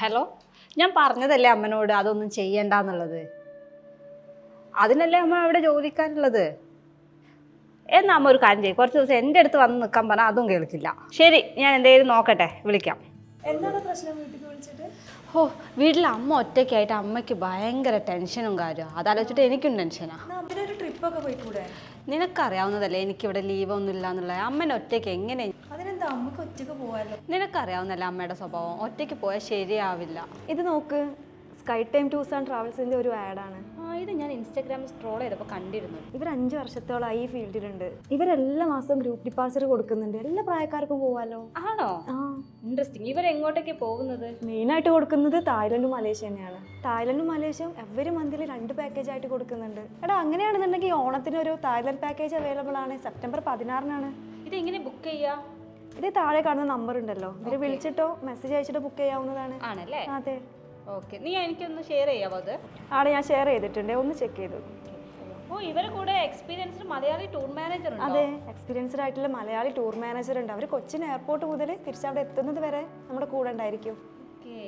Hello? ഞാൻ പറഞ്ഞതല്ലേ അമ്മനോട് അതൊന്നും ചെയ്യണ്ട എന്നുള്ളത് അതിനല്ലേ അമ്മ അവിടെ ജോലിക്കാരുള്ളത്? എന്നാ അമ്മ ഒരു കാര്യം ചെയ്യും. കുറച്ച് ദിവസം എന്റെ അടുത്ത് വന്ന് നിൽക്കാൻ പറഞ്ഞാൽ അതും കേൾക്കില്ല. ശരി ഞാൻ എന്തെങ്കിലും നോക്കട്ടെ. വിളിക്കാം. എന്താണ് പ്രശ്നം വീട്ടിൽ വിളിച്ചിട്ട്? ഓ വീട്ടിൽ അമ്മ ഒറ്റയ്ക്കായിട്ട് അമ്മയ്ക്ക് ഭയങ്കര ടെൻഷനും കാര്യവും. അതാലോചിച്ചിട്ട് എനിക്കും ടെൻഷനാ. അമ്മനൊരു ട്രിപ്പൊക്കെ പോയിക്കൂടെ? നിനക്കറിയാവുന്നതല്ലേ എനിക്കിവിടെ ലീവൊന്നും ഇല്ല എന്നുള്ളത് അമ്മനെ ഒറ്റയ്ക്ക് എങ്ങനെ അതിനെന്താ അമ്മയ്ക്ക് ഒറ്റയ്ക്ക് പോവാലോ? നിനക്കറിയാവുന്നല്ലേ അമ്മയുടെ സ്വഭാവം. ഒറ്റയ്ക്ക് പോയാൽ ശരിയാവില്ല. ഇത് നോക്ക് സ്കൈ ടൈം ടൂർസ് ആൻഡ് ട്രാവൽസിന്റെ ഒരു ആഡാണ് ആ ഇത് ഞാൻ ഇൻസ്റ്റാഗ്രാമിൽ സ്ട്രോൾ ചെയ്തപ്പോൾ കണ്ടിരുന്നു. ഇവർ അഞ്ച് വർഷത്തോളം ഈ ഫീൽഡിലുണ്ട്. ഇവരെല്ലാ മാസവും ഗ്രൂപ്പ് ഡിപ്പാസിറ്റ് കൊടുക്കുന്നുണ്ട്. എല്ലാ പ്രായക്കാർക്കും പോവാലോ? ആണോ? ആ ഇൻട്രസ്റ്റിംഗ് ഇവർ എങ്ങോട്ടൊക്കെ പോകുന്നത്? മെയിനായിട്ട് കൊടുക്കുന്നത് തായ്ലൻഡും മലേഷ്യ തന്നെയാണ്. തായ്ലൻഡും മലേഷ്യയും എവരി മന്തിൽ രണ്ട് പാക്കേജ് ആയിട്ട് കൊടുക്കുന്നുണ്ട്. എടാ അങ്ങനെയാണെന്നുണ്ടെങ്കിൽ ഓണത്തിന് ഒരു തായ്ലൻഡ് പാക്കേജ് അവൈലബിൾ ആണ്. സെപ്റ്റംബർ പതിനാറിനാണ്. ഇത് എങ്ങനെ ബുക്ക് ചെയ്യാ? ഇത് താഴെ കാണുന്ന നമ്പർ ഉണ്ടല്ലോ. ഇതിൽ വിളിച്ചിട്ടോ മെസ്സേജ് അയച്ചിട്ടോ ബുക്ക് ചെയ്യാവുന്നതാണ്. ആണല്ലേ? അതെ. ഓക്കെ നീ എനിക്കൊന്ന് ഷെയർ ചെയ്യാവോ അത്? ആടെ ഞാൻ ഷെയർ ചെയ്തിട്ടുണ്ട്. ഒന്ന് ചെക്ക് ചെയ്തു. ഓ ഇവരെ കൂടെ എക്സ്പീരിയൻസ്ഡ് മലയാളി ടൂർ മാനേജർ ഉണ്ട്? അതെ എക്സ്പീരിയൻസ്ഡ് ആയിട്ടുള്ള മലയാളി ടൂർ മാനേജർ ഉണ്ട്. അവർ കൊച്ചിൻ എയർപോർട്ട് മുതൽ തിരിച്ചവിടെ എത്തുന്നത് വരെ നമ്മുടെ കൂടെ ഉണ്ടായിരിക്കും. ഓക്കെ